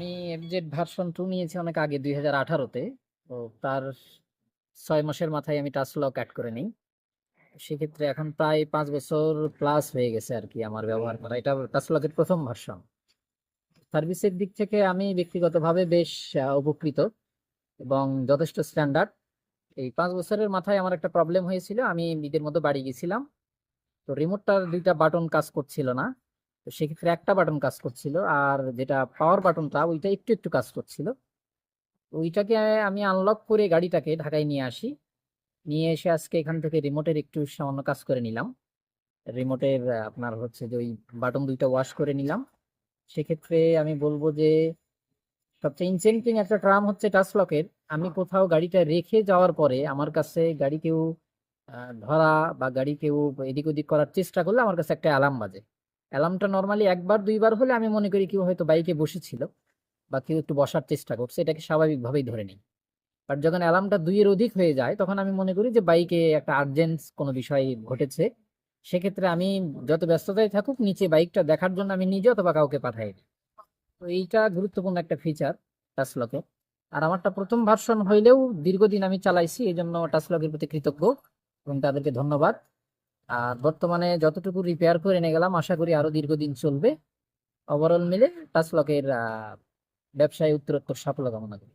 আমি FZ version two নিয়েছি অনেক আগে, দুই হাজার আঠারোতে। তো তার ছয় মাসের মাথায় আমি টাচ লক অ্যাড করে নিই। সেক্ষেত্রে এখন প্রায় পাঁচ বছর প্লাস হয়ে গেছে আর কি আমার ব্যবহার করা। এটা টাচ লকের প্রথম ভার্সন সার্ভিসের দিক থেকে আমি ব্যক্তিগতভাবে বেশ উপকৃত এবং যথেষ্ট স্ট্যান্ডার্ড এই পাঁচ বছরের মাথায় আমার একটা প্রবলেম হয়েছিল। আমি ঈদের মধ্যে বাড়ি গেছিলাম। তো রিমোটটার দুইটা বাটন কাজ করছিল না। তো সেক্ষেত্রে একটা বাটন কাজ করছিল, আর যেটা পাওয়ার বাটনটা ওইটা একটু একটু কাজ করছিল। ওইটাকে আমি আনলক করে গাড়িটাকে ঢাকায় নিয়ে আসি। নিয়ে এসে আজকে এখান থেকে রিমোটের একটু সামান্য কাজ করে নিলাম। রিমোটের আপনার হচ্ছে যে ওই বাটন দুইটা ওয়াশ করে নিলাম। সেক্ষেত্রে আমি বলব যে, সবচেয়ে ইনসেন্টিং একটা ট্রাম হচ্ছে টাচ লকের আমি কোথাও গাড়িটা রেখে যাওয়ার পরে আমার কাছে গাড়ি কেউ ধরা বা গাড়ি কেউ এদিক ওদিক করার চেষ্টা করলে আমার কাছে একটা অ্যালার্ম বাজে। অ্যালার্মটা নর্মালি একবার, দুইবার হলে আমি মনে করি কেউ হয়তো বাইকে বসেছিল বা কেউ একটু বসার চেষ্টা করছে, এটাকে স্বাভাবিকভাবেই ধরে নিই। বাট যখন অ্যালার্মটা দুইয়ের অধিক হয়ে যায়, তখন আমি মনে করি যে বাইকে একটা আর্জেন্স কোনো বিষয় ঘটেছে। সেক্ষেত্রে আমি যত ব্যস্ততায় থাকুক, নিচে বাইকটা দেখার জন্য আমি নিজে অথবা কাউকে পাঠাই। তো এইটা গুরুত্বপূর্ণ একটা ফিচার টাচলকে আর আমারটা প্রথম ভার্সন হইলেও দীর্ঘদিন আমি চালাইছি এই জন্য টাচলকের প্রতি কৃতজ্ঞ এবং তাদেরকে ধন্যবাদ। আর বর্তমানে যতটুকু রিপেয়ার করে এনে গেলাম, আশা করি আরও দীর্ঘদিন চলবে। ওভারঅল মিলে টাচলকের ব্যবসায় উত্তরোত্তর সাফল্য কামনা করি।